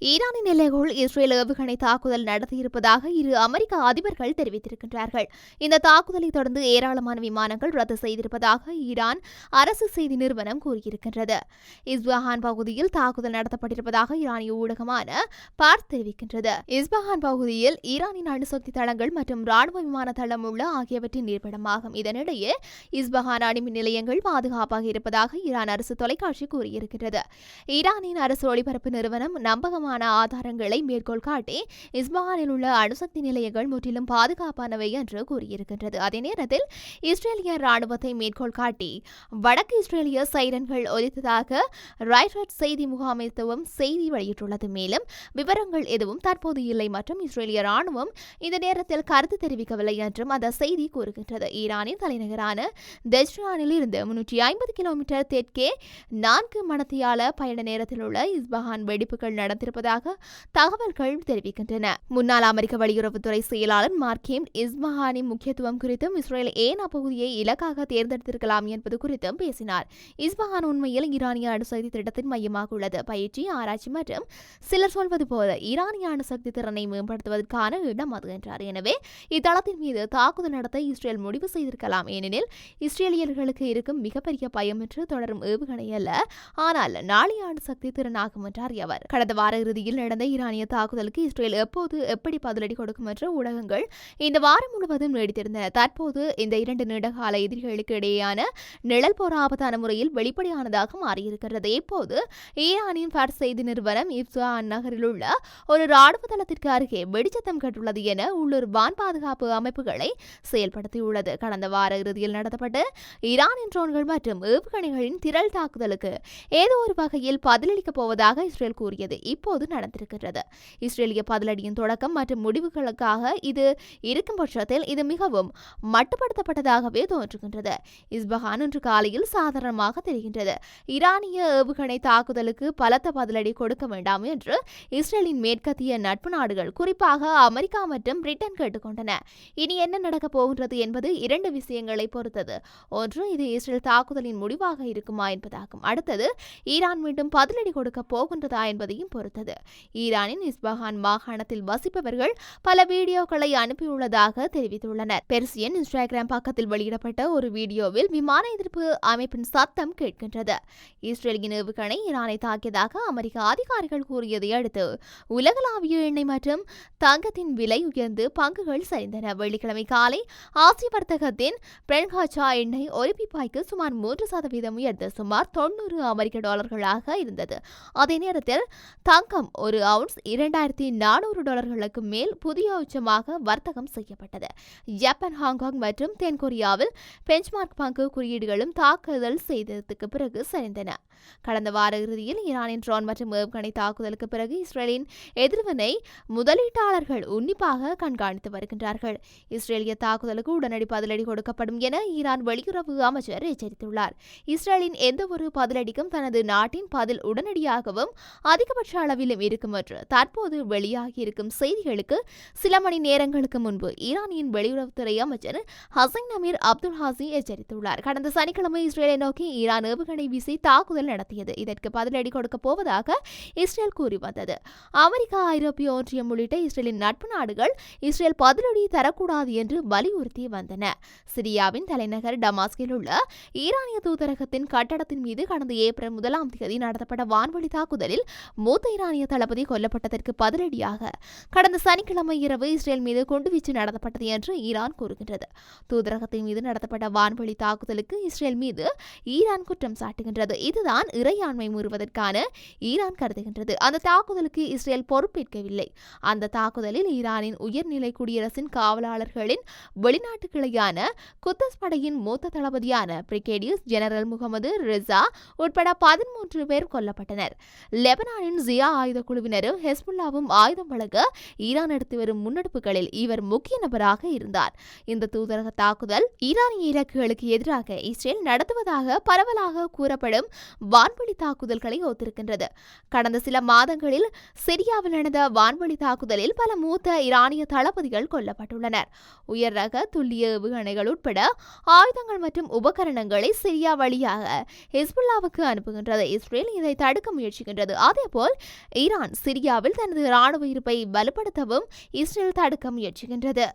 ஈரானின் எல்லைக்குள் இஸ்ரேல் ஏவுகணை தாக்குதல் நடத்தியிருப்பதாக இரு அமெரிக்க அதிபர்கள் தெரிவித்திருக்கின்றார்கள். இந்த தாக்குதலை தொடர்ந்து ஏராளமான விமானங்கள் ரத்து செய்திருப்பதாக ஈரான் அரசு செய்தி நிறுவனம் கூறியிருக்கின்றது. இஸ்பஹான் பகுதியில் தாக்குதல் நடத்தப்பட்டிருப்பதாக ஈரானிய ஊடகமான பார் தெரிவிக்கின்றது. இஸ்பஹான் பகுதியில் ஈரானின் அணுசக்தி தளங்கள் மற்றும் ராணுவ விமான தளம் உள்ள ஆகியவற்றின் இருப்பிடமாகும் இதனிடையே இஸ்பஹான் அணுமின் நிலையங்கள் பாதுகாப்பாக இருப்பதாக ஈரான் அரசு தொலைக்காட்சி கூறியிருக்கின்றது. ஈரானின் அரசு ஒளிபரப்பு நிறுவனம் நம்பகமான ஆதாரங்களை மேற்கோள் காட்டி இஸ்பஹானில் உள்ள அணுசக்தி நிலையங்கள் முற்றிலும் பாதுகாப்பானவை என்று கூறியிருக்கின்றது. அதே நேரத்தில் இஸ்ரேலிய ராணுவத்தை மேற்கோள் காட்டி வடக்கு இஸ்ரேலிய சைரன்கள் ஒலித்ததாக ராய்டர்ஸ் செய்தி முகாமைத்துவம் செய்தி வெளியிட்டுள்ளது. மேலும் விவரங்கள் எதுவும் தற்போது இல்லை மற்றும் இஸ்ரேலிய ராணுவம் இந்த நேரத்தில் கருத்து தெரிவிக்கவில்லை என்றும் அந்த செய்தி கூறுகின்றது. ஈரானின் தலைநகரான தெஜ்ரானில் இருந்து முன்னூற்றி ஐம்பது கிலோமீட்டர் தெற்கே நான்கு மணத்தியால பயண நேரத்தில் உள்ள இஸ்பஹான் வெடிப்புகள் நடந்திருப்பதாக தகவல்கள் தெரிவிக்கின்றன. முன்னாள் அமெரிக்க வெளியுறவுத்துறை செயலாளர் மார்க்கேம் இஸ்மஹானின் முக்கியத்துவம் குறித்தும் இஸ்ரேல் ஏன் அப்பகுதியை இலக்காக தேர்ந்தெடுத்திருக்கலாம் என்பது குறித்தும் பேசினார். இஸ்மஹான் உண்மையில் ஈரானிய அணுசக்தி திட்டத்தின் மையமாக உள்ளது. பயிற்சி ஆராய்ச்சி மற்றும் சிலர் சொல்வது போல ஈரானிய அணுசக்தி திறனை மேம்படுத்துவதற்கான இடம் அது என்றார். எனவே இத்தளத்தின் மீது தாக்குதல் நடத்த இஸ்ரேல் முடிவு செய்திருக்கலாம். ஏனெனில் இஸ்ரேலியர்களுக்கு இருக்கும் மிகப்பெரிய பயம் என்று தொடரும் ஏவுகணை அல்ல. ஆனால் நாளைய அணுசக்தி திறனாகும் என்றார் அவர். கடந்த வார இறுதியில் நடந்த ஈரானிய தாக்குதலுக்கு இஸ்ரேல் எப்போது எப்படி பதிலடி கொடுக்கும் என்ற ஊடகங்கள் இந்த வாரம் முழுவதும் நீடித்திருந்தன. தற்போது இந்த இரண்டு நீண்டகால எதிரிகளுக்கு இடையேயான நிழல் போர் ஆபத்தான முறையில் வெளிப்படையானதாக மாறியிருக்கிறது. இப்போது ஈரானின் ஃபர் செய்தி நிறுவனம் இப்சான் நகரில் உள்ள ஒரு ராணுவ தளத்திற்கு அருகே வெடிச்சத்தம் கட்டுள்ளது என உள்ளூர் வான் பாதுகாப்பு அமைப்புகளை செயல்படுத்தியுள்ளது. கடந்த வார இறுதியில் நடத்தப்பட்ட ஈரானின் ட்ரோன்கள் மற்றும் ஏவுகணைகளின் திரள் தாக்குதலுக்கு ஏதோ ஒரு வகையில் பதிலளிக்கப் போவதாக இஸ்ரேல் கூறியது. இப்போது நடந்திருக்கிறது இஸ்ரேலிய பதிலடியின் தொடக்கம் மற்றும் முடிவுகளுக்காக இது இருக்கும் பட்சத்தில் இது மிகவும் மட்டுப்படுத்தப்பட்டதாகவே தோன்றுகின்றது. இஸ்பஹான் இன்று காலையில் சாதாரணமாக தெரிகின்றது. ஈரானிய ஏவுகணை தாக்குதலுக்கு பலத்த பதிலடி கொடுக்க வேண்டாம் என்று இஸ்ரேலின் மேற்கத்திய நட்பு நாடுகள் குறிப்பாக அமெரிக்கா மற்றும் பிரிட்டன் கேட்டுக்கொண்டன. இனி என்ன நடக்கப் போகின்றது என்பது இரண்டு விஷயங்களை பொறுத்தது. ஒன்று இது இஸ்ரேல் தாக்குதலின் முடிவாக இருக்குமா என்பதாகும். அடுத்தது ஈரான் மீண்டும் பதிலடி கொடுக்க போகின்றதா என்பதையும் பொறுத்தது. ஈரானின் இஸ்பஹான் மாகாணத்தில் வசிப்பவர்கள் பல வீடியோக்களை அனுப்பியுள்ளதாக தெரிவித்துள்ளனர். பெர்சியன் இன்ஸ்டாகிராம் பக்கத்தில் வெளியிடப்பட்ட ஒரு வீடியோவில் விமான எதிர்ப்பு அமைப்பின் சத்தம் கேட்கின்றது. இஸ்ரேலின் ஏவுகணை ஈரானை தாக்கியதாக அமெரிக்க அதிகாரிகள் கூறியதை அடுத்து உலகளாவிய எண்ணெய் மற்றும் தங்கத்தின் விலை உயர்ந்து பங்குகள் சரிந்தன. வெள்ளிக்கிழமை காலை ஆசிய வர்த்தகத்தின் பிரன்காச்சா எண்ணெய் ஒரு பிப்பாய்க்கு சுமார் மூன்று சதவீதம் உயர்ந்து சுமார் தொன்னூறு அமெரிக்க டாலர்களாக இருந்தது. அதே நேரத்தில் தங்கம் ஒரு அவுன்ஸ் இரண்டாயிரத்தி நானூறு டாலர்களுக்கு மேல் புதிய உச்சமாக வர்த்தகம் செய்யப்பட்டது. ஜப்பான் ஹாங்காங் மற்றும் தென்கொரியாவில் பெஞ்ச்மார்க் பங்கு குறியீடுகளும் தாக்குதல் செய்ததுக்கு பிறகு சரிந்தன கடந்த வார இறுதியில் ஈரானின் ட்ரோன் மற்றும் ஏவுகணை தாக்குதலுக்கு பிறகு இஸ்ரேலின் எதிர்வினை முதலீட்டாளர்கள் உன்னிப்பாக கண்காணித்து வருகின்றார்கள். இஸ்ரேலிய தாக்குதலுக்கு உடனடி பதிலடி கொடுக்கப்படும் என ஈரான் வெளியுறவு அமைச்சர் எச்சரித்துள்ளார். இஸ்ரேலின் எந்தவொரு பதிலடிக்கும் தனது நாட்டின் பதில் உடனடியாகவும் அதிகபட்ச அளவில் அளவிலும் இருக்கும் என்று. தற்போது வெளியாகியிருக்கும் செய்திகளுக்கு சில மணி நேரங்களுக்கு முன்பு ஈரானியின் வெளியுறவுத்துறை அமைச்சர் ஹசன் அமீர் அப்துல் ஹாசி எச்சரித்துள்ளார். கடந்த சனிக்கிழமை இஸ்ரேலை நோக்கி ஈரான் ஏவுகணை வீசி தாக்குதல் நடத்தியது. இதற்கு பதிலடி கொடுக்க போவதாக இஸ்ரேல் கூறி வந்தது. அமெரிக்கா ஐரோப்பிய ஒன்றியம் உள்ளிட்ட இஸ்ரேலின் நட்பு நாடுகள் இஸ்ரேல் பதிலடி தரக்கூடாது என்று வலியுறுத்தி வந்தன. சிரியாவின் தலைநகர் டமாஸ்கில் உள்ள ஈரானிய தூதரகத்தின் கட்டடத்தின் மீது கடந்த ஏப்ரல் முதலாம் தேதி நடத்தப்பட்ட வான்வழி தாக்குதலில் மூத்த ஈரானிய தளபதி கொல்லப்பட்டதற்கு பதிலடியாக கடந்த சனிக்கிழமை இரவு இஸ்ரேல் மீது குண்டுவீச்சு நடத்தப்பட்டது என்று ஈரான் கூறுகின்றது. தூதரகத்தின் மீது நடத்தப்பட்ட வான்வழி தாக்குதலுக்கு இஸ்ரேல் மீது ஈரான் குற்றம் சாட்டுகின்றது. இதுதான் இறையாண்மை முறுவதற்கான ஈரான் கருதுகின்றது. அந்த தாக்குதலுக்கு இஸ்ரேல் பொறுப்பேற்கவில்லை. அந்த தாக்குதலில் ஈரானின் உயர்நிலை குடியரசின் காவலாளர்களின் வெளிநாட்டு கிளையான குத்தஸ் படையின் மூத்த தளபதியான பிரிகேடியர் ஜெனரல் முகமது ரிசா உட்பட பதிமூன்று பேர் கொல்லப்பட்டனர். லெபனானின் ஜியா ஆயுத குழுவினரும் ஹெஸ்புல்லாவும் ஆயுதம் வழங்க ஈரான் எடுத்து வரும் முன்னெடுப்புகளில் இவர் முக்கிய நபராக இருந்தார். இந்த தூதரக தாக்குதல் ஈரானிய இலக்குகளுக்கு எதிராக இஸ்ரேல் நடத்துவதாக பரவலாக கூறப்படும் வான்வழி தாக்குதல்களை ஒத்திருக்கின்றது. கடந்த சில மாதங்களில் சிரியாவில் நடந்த வான்வழி தாக்குதலில் பல மூத்த ஈரானிய தளபதிகள் கொல்லப்பட்டுள்ளனர். உயர் ரக துல்லிய ஏவுகணைகள் உட்பட ஆயுதங்கள் மற்றும் உபகரணங்களை சிரியா வழியாக ஹிஸ்புல்லாவுக்கு அனுப்புகின்றது. இஸ்ரேல் இதை தடுக்க முயற்சிக்கின்றது. அதேபோல் ஈரான் சிரியாவில் தனது ராணுவ இருப்பை வலுப்படுத்தவும் இஸ்ரேல் தடுக்க முயற்சிக்கின்றது.